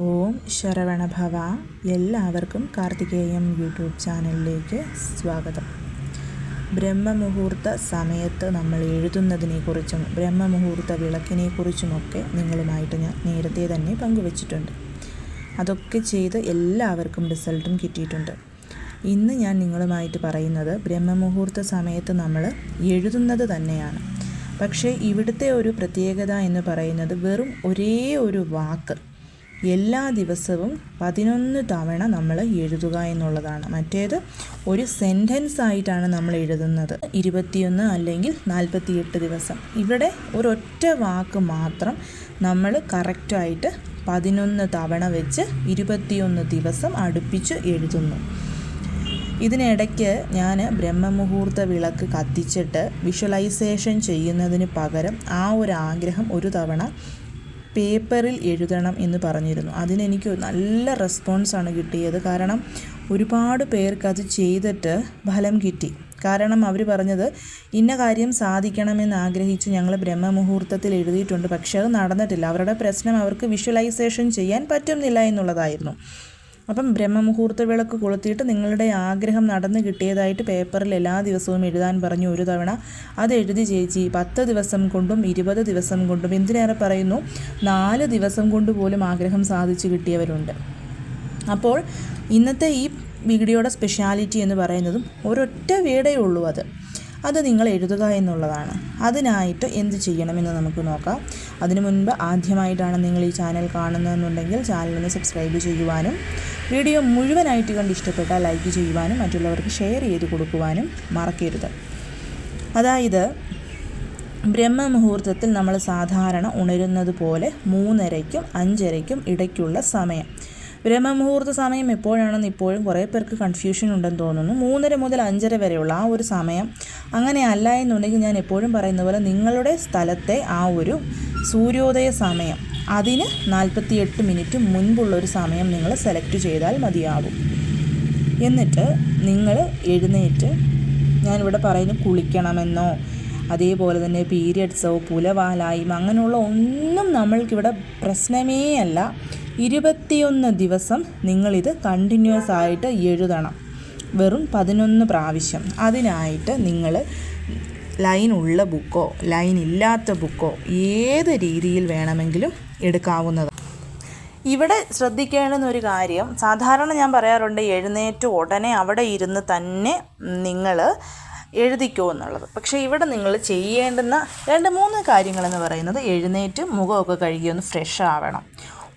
ഓം ശരവണഭവ എല്ലാവർക്കും കാർത്തികേയം യൂട്യൂബ് ചാനലിലേക്ക് സ്വാഗതം. ബ്രഹ്മമുഹൂർത്ത സമയത്ത് നമ്മൾ എഴുതുന്നതിനെക്കുറിച്ചും ബ്രഹ്മമുഹൂർത്ത വിളക്കിനെക്കുറിച്ചുമൊക്കെ നിങ്ങളുമായിട്ട് ഞാൻ നേരത്തെ തന്നെ പങ്കുവച്ചിട്ടുണ്ട്. അതൊക്കെ ചെയ്ത് എല്ലാവർക്കും റിസൾട്ടും കിട്ടിയിട്ടുണ്ട്. ഇന്ന് ഞാൻ നിങ്ങളുമായിട്ട് പറയുന്നത് ബ്രഹ്മമുഹൂർത്ത സമയത്ത് നമ്മൾ എഴുതുന്നത് തന്നെയാണ്. പക്ഷേ ഇവിടുത്തെ ഒരു പ്രത്യേകത എന്ന് പറയുന്നത് വെറും ഒരേ ഒരു വാക്ക് എല്ലാ ദിവസവും പതിനൊന്ന് തവണ നമ്മൾ എഴുതുക എന്നുള്ളതാണ്. മറ്റേത് ഒരു സെന്റൻസ് ആയിട്ടാണ് നമ്മൾ എഴുതുന്നത്. ഇരുപത്തിയൊന്ന് അല്ലെങ്കിൽ നാൽപ്പത്തിയെട്ട് ദിവസം. ഇവിടെ ഒരൊറ്റ വാക്ക് മാത്രം നമ്മൾ കറക്റ്റായിട്ട് പതിനൊന്ന് തവണ വെച്ച് ഇരുപത്തിയൊന്ന് ദിവസം അടുപ്പിച്ച് എഴുതുന്നു. ഇതിനിടയ്ക്ക് ഞാൻ ബ്രഹ്മമുഹൂർത്ത വിളക്ക് കത്തിച്ചിട്ട് വിഷ്വലൈസേഷൻ ചെയ്യുന്നതിന് പകരം ആ ഒരു ആഗ്രഹം ഒരു തവണ പേപ്പറിൽ എഴുതണം എന്ന് പറഞ്ഞിരുന്നു. അതിനെനിക്ക് നല്ല റെസ്പോൺസാണ് കിട്ടിയത്. കാരണം ഒരുപാട് പേർക്ക് അത് ചെയ്തിട്ട് ഫലം കിട്ടി. കാരണം അവർ പറഞ്ഞത് ഇന്ന കാര്യം സാധിക്കണമെന്ന് ആഗ്രഹിച്ച് ഞങ്ങൾ ബ്രഹ്മമുഹൂർത്തത്തിൽ എഴുതിയിട്ടുണ്ട്. പക്ഷേ അത് നടന്നിട്ടില്ല. അവരുടെ പ്രശ്നം അവർക്ക് വിഷ്വലൈസേഷൻ ചെയ്യാൻ പറ്റുന്നില്ല എന്നുള്ളതായിരുന്നു. അപ്പം ബ്രഹ്മമുഹൂർത്ത വിളക്ക് കൊളുത്തിയിട്ട് നിങ്ങളുടെ ആഗ്രഹം നടന്നു കിട്ടിയതായിട്ട് പേപ്പറിൽ എല്ലാ ദിവസവും എഴുതാൻ പറഞ്ഞു ഒരു തവണ. അത് എഴുതി ചേച്ചി പത്ത് ദിവസം കൊണ്ടും ഇരുപത് ദിവസം കൊണ്ടും എന്തിനേറെ പറയുന്നു? നാല് ദിവസം കൊണ്ട് പോലും ആഗ്രഹം സാധിച്ചു കിട്ടിയവരുണ്ട്. അപ്പോൾ ഇന്നത്തെ ഈ വീഡിയോയുടെ സ്പെഷ്യാലിറ്റി എന്ന് പറയുന്നതും ഒരൊറ്റ വീടേ ഉള്ളൂ അത്. അത് നിങ്ങൾ എഴുതുക എന്നുള്ളതാണ്. അതിനായിട്ട് എന്ത് ചെയ്യണമെന്ന് നമുക്ക് നോക്കാം. അതിനു മുൻപ് ആദ്യമായിട്ടാണ് നിങ്ങൾ ഈ ചാനൽ കാണുന്നതെന്നുണ്ടെങ്കിൽ ചാനലിന് സബ്സ്ക്രൈബ് ചെയ്യുവാനും വീഡിയോ മുഴുവനായിട്ട് കണ്ട് ഇഷ്ടപ്പെട്ടാൽ ലൈക്ക് ചെയ്യുവാനും മറ്റുള്ളവർക്ക് ഷെയർ ചെയ്ത് കൊടുക്കുവാനും മറക്കരുത്. അതായത് ബ്രഹ്മമുഹൂർത്തത്തിൽ നമ്മൾ സാധാരണ ഉണരുന്നത് പോലെ മൂന്നരയ്ക്കും അഞ്ചരയ്ക്കും ഇടയ്ക്കുള്ള സമയം. ബ്രഹ്മമുഹൂർത്ത സമയം എപ്പോഴാണെന്ന് ഇപ്പോഴും കുറേ പേർക്ക് കൺഫ്യൂഷൻ ഉണ്ടെന്ന് തോന്നുന്നു. മൂന്നര മുതൽ അഞ്ചര വരെയുള്ള ആ ഒരു സമയം. അങ്ങനെ അല്ല എന്നുണ്ടെങ്കിൽ ഞാൻ എപ്പോഴും പറയുന്ന പോലെ നിങ്ങളുടെ സ്ഥലത്തെ ആ ഒരു സൂര്യോദയ സമയം. അതിന് നാൽപ്പത്തിയെട്ട് മിനിറ്റ് മുൻപുള്ള ഒരു സമയം നിങ്ങൾ സെലക്ട് ചെയ്താൽ മതിയാകും. എന്നിട്ട് നിങ്ങൾ എഴുന്നേറ്റ് ഞാനിവിടെ പറയുന്നു കുളിക്കണമെന്നോ അതേപോലെ തന്നെ പീരിയഡ്സോ പുലവാലായ്മ അങ്ങനെയുള്ള ഒന്നും നമ്മൾക്കിവിടെ പ്രശ്നമേ അല്ല. ഇരുപത്തിയൊന്ന് ദിവസം നിങ്ങളിത് കണ്ടിന്യൂസ് ആയിട്ട് എഴുതണം. വെറും പതിനൊന്ന് പ്രാവശ്യം. അതിനായിട്ട് നിങ്ങൾ ലൈൻ ഉള്ള ബുക്കോ ലൈൻ ഇല്ലാത്ത ബുക്കോ ഏത് രീതിയിൽ വേണമെങ്കിലും എടുക്കാവുന്നതാണ്. ഇവിടെ ശ്രദ്ധിക്കേണ്ടുന്ന ഒരു കാര്യം സാധാരണ ഞാൻ പറയാറുണ്ട് എഴുന്നേറ്റ് ഉടനെ അവിടെ ഇരുന്ന് തന്നെ നിങ്ങൾ എഴുതിക്കോ എന്നുള്ളത്. പക്ഷേ ഇവിടെ നിങ്ങൾ ചെയ്യേണ്ടുന്ന രണ്ട് മൂന്ന് കാര്യങ്ങളെന്ന് പറയുന്നത് എഴുന്നേറ്റ് മുഖമൊക്കെ കഴുകി ഒന്ന് ഫ്രഷ് ആവണം.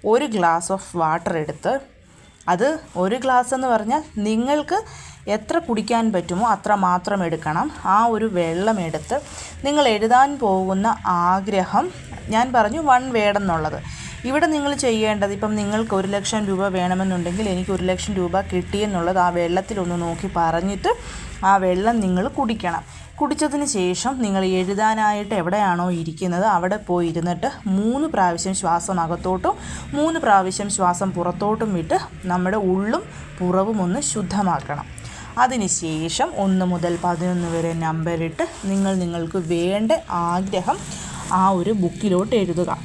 ഒരു ഗ്ലാസ് ഓഫ് വാട്ടർ എടുത്ത് അത് ഒരു ഗ്ലാസ് എന്ന് പറഞ്ഞാൽ നിങ്ങൾക്ക് എത്ര കുടിക്കാൻ പറ്റുമോ അത്ര മാത്രം എടുക്കണം. ആ ഒരു വെള്ളം എടുത്ത് നിങ്ങൾ എഴുതാൻ പോകുന്ന ആഗ്രഹം ഞാൻ പറഞ്ഞു വൺ വേടെന്നുള്ളത് ഇവിടെ നിങ്ങൾ ചെയ്യേണ്ടത് ഇപ്പം നിങ്ങൾക്ക് ഒരു ലക്ഷം രൂപ വേണമെന്നുണ്ടെങ്കിൽ എനിക്ക് ഒരു ലക്ഷം രൂപ കിട്ടിയെന്നുള്ളത് ആ വെള്ളത്തിലൊന്ന് നോക്കി പറഞ്ഞിട്ട് ആ വെള്ളം നിങ്ങൾ കുടിക്കണം. കുടിച്ചതിന് ശേഷം നിങ്ങൾ എഴുതാനായിട്ട് എവിടെയാണോ ഇരിക്കുന്നത് അവിടെ പോയി ഇരുന്നിട്ട് മൂന്ന് പ്രാവശ്യം ശ്വാസം അകത്തോട്ടും മൂന്ന് പ്രാവശ്യം ശ്വാസം പുറത്തോട്ടും വിട്ട് നമ്മുടെ ഉള്ളും പുറവും ഒന്ന് ശുദ്ധമാക്കണം. അതിനുശേഷം ഒന്ന് മുതൽ പതിനൊന്ന് വരെ നമ്പറിട്ട് നിങ്ങൾ നിങ്ങൾക്ക് വേണ്ട ആഗ്രഹം ആ ഒരു ബുക്കിലോട്ട് എഴുതുക.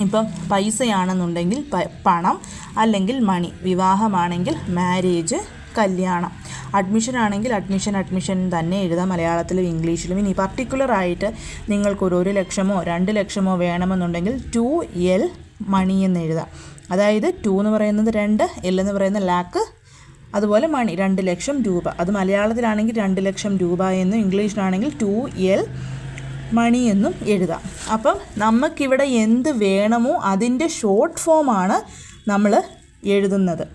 ഇപ്പം പൈസയാണെന്നുണ്ടെങ്കിൽ പണം അല്ലെങ്കിൽ മണി വിവാഹമാണെങ്കിൽ മാരേജ് കല്യാണം. അഡ്മിഷൻ ആണെങ്കിൽ അഡ്മിഷൻ അഡ്മിഷൻ തന്നെ എഴുതാം. മലയാളത്തിലും ഇംഗ്ലീഷിലും ഇനി പർട്ടിക്കുലറായിട്ട് നിങ്ങൾക്ക് ഒരു ഒരു ലക്ഷമോ രണ്ട് ലക്ഷമോ വേണമെന്നുണ്ടെങ്കിൽ ടു എൽ മണി എന്ന് എഴുതാം. അതായത് ടു എന്ന് പറയുന്നത് രണ്ട് എൽ എന്ന് പറയുന്ന ലാക്ക് അതുപോലെ മണി രണ്ട് ലക്ഷം രൂപ. അത് മലയാളത്തിലാണെങ്കിൽ രണ്ട് ലക്ഷം രൂപ എന്നും ഇംഗ്ലീഷിലാണെങ്കിൽ ടു എൽ മണി എന്നും എഴുതാം. അപ്പം നമുക്കിവിടെ എന്ത് വേണമോ അതിന്റെ ഷോർട്ട് ഫോമാണ് നമ്മൾ എഴുതുന്നത്.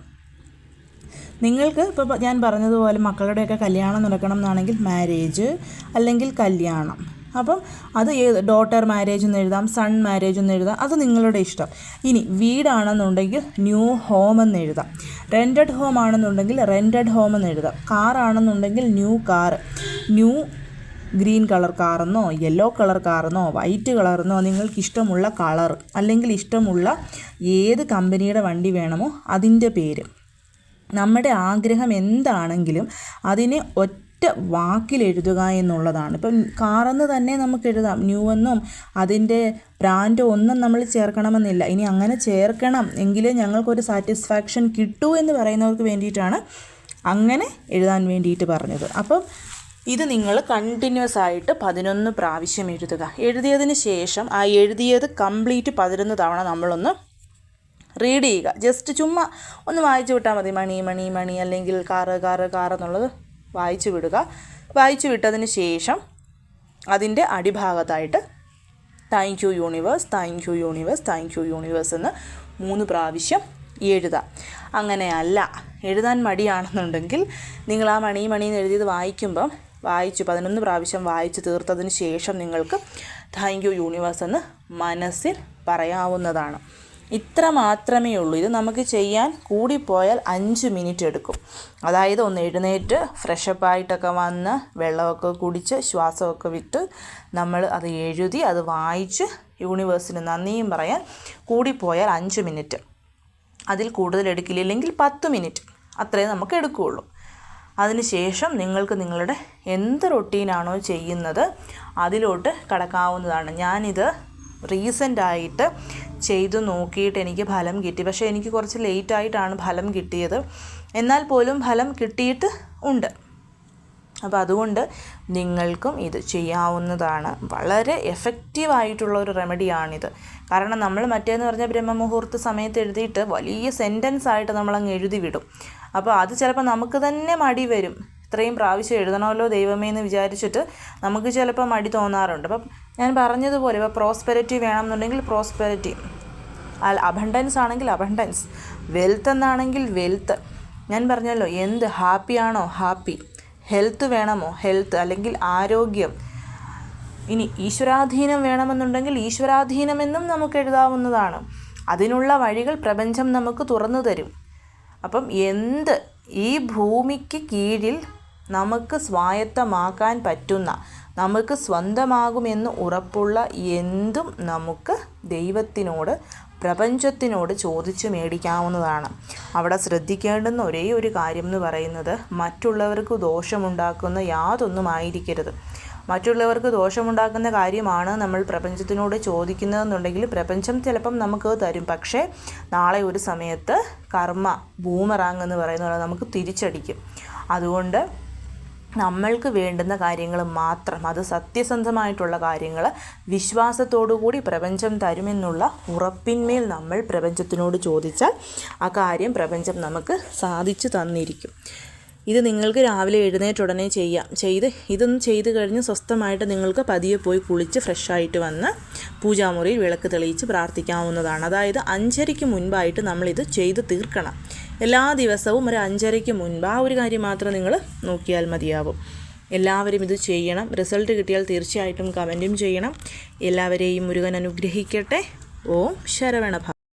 നിങ്ങൾക്ക് ഇപ്പോൾ ഞാൻ പറഞ്ഞതുപോലെ മക്കളുടെയൊക്കെ കല്യാണം നടക്കണം എന്നാണെങ്കിൽ മാരേജ് അല്ലെങ്കിൽ കല്യാണം. അപ്പം അത് ഏത്? ഡോട്ടർ മാരേജ് എന്ന് എഴുതാം സൺ മാരേജ് എന്ന് എഴുതാം. അത് നിങ്ങളുടെ ഇഷ്ടം. ഇനി വീടാണെന്നുണ്ടെങ്കിൽ ന്യൂ ഹോം എന്ന് എഴുതാം. റെന്റഡ് ഹോം ആണെന്നുണ്ടെങ്കിൽ റെന്റഡ് ഹോം എന്ന് എഴുതാം. കാർ ആണെന്നുണ്ടെങ്കിൽ new car new green colour കാറെന്നോ yellow colour കാറെന്നോ വൈറ്റ് കളറെന്നോ നിങ്ങൾക്ക് ഇഷ്ടമുള്ള കളർ അല്ലെങ്കിൽ ഇഷ്ടമുള്ള ഏത് കമ്പനിയുടെ വണ്ടി വേണമോ അതിന്റെ പേര്. നമ്മുടെ ആഗ്രഹം എന്താണെങ്കിലും അതിനെ ഒറ്റ ഒറ്റ വാക്കിൽ എഴുതുക എന്നുള്ളതാണ്. ഇപ്പം കാറെന്ന് തന്നെ നമുക്ക് എഴുതാം. ന്യൂ എന്നും അതിന്റെ ബ്രാൻഡ് ഒന്നും നമ്മൾ ചേർക്കണമെന്നില്ല. ഇനി അങ്ങനെ ചേർക്കണം എങ്കിലേ ഞങ്ങൾക്കൊരു സാറ്റിസ്ഫാക്ഷൻ കിട്ടൂ എന്ന് പറയുന്നവർക്ക് വേണ്ടിയിട്ടാണ് അങ്ങനെ എഴുതാൻ വേണ്ടിയിട്ട് പറഞ്ഞത്. അപ്പം ഇത് നിങ്ങൾ കണ്ടിന്യൂസ് ആയിട്ട് പതിനൊന്ന് പ്രാവശ്യം എഴുതുക. എഴുതിയതിന് ശേഷം ആ എഴുതിയത് കംപ്ലീറ്റ് പതിനൊന്ന് തവണ നമ്മളൊന്ന് റീഡ് ചെയ്യുക. ജസ്റ്റ് ചുമ്മാ ഒന്ന് വായിച്ചു വിട്ടാൽ മതി. മണി മണി മണി അല്ലെങ്കിൽ കാറ് കാറ് കാറ് എന്നുള്ളത് വായിച്ചു വിടുക. വായിച്ചു വിട്ടതിന് ശേഷം അതിന്റെ അടിഭാഗത്തായിട്ട് thank you universe thank you universe thank you universe എന്ന് മൂന്ന് പ്രാവശ്യം എഴുതാം. അങ്ങനെയല്ല എഴുതാൻ മടിയാണെന്നുണ്ടെങ്കിൽ നിങ്ങൾ ആ മണി മണി എന്ന് എഴുതിയത് വായിക്കുമ്പം വായിച്ചു പതിനൊന്ന് പ്രാവശ്യം വായിച്ചു തീർത്തതിന് ശേഷം നിങ്ങൾക്ക് താങ്ക് യു യൂണിവേഴ്സ് എന്ന് മനസ്സിൽ പറയാവുന്നതാണ്. ഇത്ര മാത്രമേ ഉള്ളൂ. ഇത് നമുക്ക് ചെയ്യാൻ കൂടിപ്പോയാൽ അഞ്ച് മിനിറ്റ് എടുക്കും. അതായത് ഒന്ന് എഴുന്നേറ്റ് ഫ്രഷപ്പ് ആയിട്ടൊക്കെ വന്ന് വെള്ളമൊക്കെ കുടിച്ച് ശ്വാസമൊക്കെ വിട്ട് നമ്മൾ അത് എഴുതി അത് വായിച്ച് യൂണിവേഴ്സിന് നന്ദിയും പറയാൻ കൂടിപ്പോയാൽ അഞ്ച് മിനിറ്റ്. അതിൽ കൂടുതൽ എടുക്കില്ലെങ്കിൽ പത്ത് മിനിറ്റ്. അത്രേ നമുക്ക് എടുക്കുകയുള്ളൂ. അതിനുശേഷം നിങ്ങൾക്ക് നിങ്ങളുടെ എന്ത് റൊട്ടീനാണോ ചെയ്യുന്നത് അതിലോട്ട് കടക്കാവുന്നതാണ്. ഞാനിത് റീസെന്റായിട്ട് ചെയ്തു നോക്കിയിട്ട് എനിക്ക് ഫലം കിട്ടി. പക്ഷേ എനിക്ക് കുറച്ച് ലേറ്റായിട്ടാണ് ഫലം കിട്ടിയത്. എന്നാൽ പോലും ഫലം കിട്ടിയിട്ട് ഉണ്ട്. അപ്പോൾ അതുകൊണ്ട് നിങ്ങൾക്കും ഇത് ചെയ്യാവുന്നതാണ്. വളരെ എഫക്റ്റീവായിട്ടുള്ള ഒരു റെമഡിയാണിത് കാരണം നമ്മൾ മറ്റേന്ന് പറഞ്ഞാൽ ബ്രഹ്മമുഹൂർത്ത സമയത്ത് എഴുതിയിട്ട് വലിയ സെന്റൻസ് ആയിട്ട് നമ്മളങ്ങ് എഴുതി വിടും. അപ്പോൾ അത് ചിലപ്പോൾ നമുക്ക് തന്നെ മടി വരും. ഇത്രയും പ്രാവശ്യം എഴുതണമല്ലോ ദൈവമേ എന്ന് വിചാരിച്ചിട്ട് നമുക്ക് ചിലപ്പോൾ മടി തോന്നാറുണ്ട്. അപ്പം ഞാൻ പറഞ്ഞതുപോലെ ഇപ്പോൾ പ്രോസ്പെരിറ്റി വേണമെന്നുണ്ടെങ്കിൽ പ്രോസ്പെരിറ്റി അബണ്ടൻസ് ആണെങ്കിൽ അബണ്ടൻസ് വെൽത്ത് എന്നാണെങ്കിൽ വെൽത്ത് ഞാൻ പറഞ്ഞല്ലോ എന്ത് ഹാപ്പിയാണോ ഹാപ്പി ഹെൽത്ത് വേണമോ ഹെൽത്ത് അല്ലെങ്കിൽ ആരോഗ്യം. ഇനി ഈശ്വരാധീനം വേണമെന്നുണ്ടെങ്കിൽ ഈശ്വരാധീനമെന്നും നമുക്ക് എഴുതാവുന്നതാണ്. അതിനുള്ള വഴികൾ പ്രപഞ്ചം നമുക്ക് തുറന്നു തരും. അപ്പം എന്ത്? ഈ ഭൂമിക്ക് കീഴിൽ നമുക്ക് സ്വായത്തമാക്കാൻ പറ്റുന്ന നമുക്ക് സ്വന്തമാകുമെന്ന് ഉറപ്പുള്ള എന്തും നമുക്ക് ദൈവത്തിനോട് പ്രപഞ്ചത്തിനോട് ചോദിച്ചു മേടിക്കാവുന്നതാണ്. അവിടെ ശ്രദ്ധിക്കേണ്ടുന്ന ഒരേ ഒരു കാര്യം എന്ന് പറയുന്നത് മറ്റുള്ളവർക്ക് ദോഷമുണ്ടാക്കുന്ന യാതൊന്നും ആയിരിക്കരുത് മറ്റുള്ളവർക്ക് ദോഷമുണ്ടാക്കുന്ന കാര്യമാണ് നമ്മൾ പ്രപഞ്ചത്തിനോട് ചോദിക്കുന്നതെന്നുണ്ടെങ്കിൽ പ്രപഞ്ചം ചിലപ്പം നമുക്ക് തരും. പക്ഷേ നാളെ ഒരു സമയത്ത് കർമ്മ ബൂമറാങ് എന്ന് പറയുന്ന പോലെ നമുക്ക് തിരിച്ചടിക്കും. അതുകൊണ്ട് നമ്മൾക്ക് വേണ്ടുന്ന കാര്യങ്ങൾ മാത്രം അത് സത്യസന്ധമായിട്ടുള്ള കാര്യങ്ങൾ വിശ്വാസത്തോടുകൂടി പ്രപഞ്ചം തരുമെന്നുള്ള ഉറപ്പിന്മേൽ നമ്മൾ പ്രപഞ്ചത്തിനോട് ചോദിച്ചാൽ ആ കാര്യം പ്രപഞ്ചം നമുക്ക് സാധിച്ചു തന്നിരിക്കും. ഇത് നിങ്ങൾക്ക് രാവിലെ എഴുന്നേറ്റ് ഉടനെ ചെയ്യാം. ചെയ്ത് ഇതൊന്നും ചെയ്ത് കഴിഞ്ഞ് സ്വസ്ഥമായിട്ട് നിങ്ങൾക്ക് പതിയെ പോയി കുളിച്ച് ഫ്രഷായിട്ട് വന്ന് പൂജാമുറിയിൽ വിളക്ക് തെളിയിച്ച് പ്രാർത്ഥിക്കാവുന്നതാണ്. അതായത് അഞ്ചരയ്ക്ക് മുൻപായിട്ട് നമ്മളിത് ചെയ്ത് തീർക്കണം. എല്ലാ ദിവസവും ഒരു അഞ്ചരയ്ക്ക് മുൻപ് ആ ഒരു കാര്യം മാത്രം നിങ്ങൾ നോക്കിയാൽ മതിയാവും. എല്ലാവരും ഇത് ചെയ്യണം. റിസൾട്ട് കിട്ടിയാൽ തീർച്ചയായിട്ടും കമന്റും ചെയ്യണം. എല്ലാവരെയും മുരുകൻ അനുഗ്രഹിക്കട്ടെ. ഓം ശരവണഭ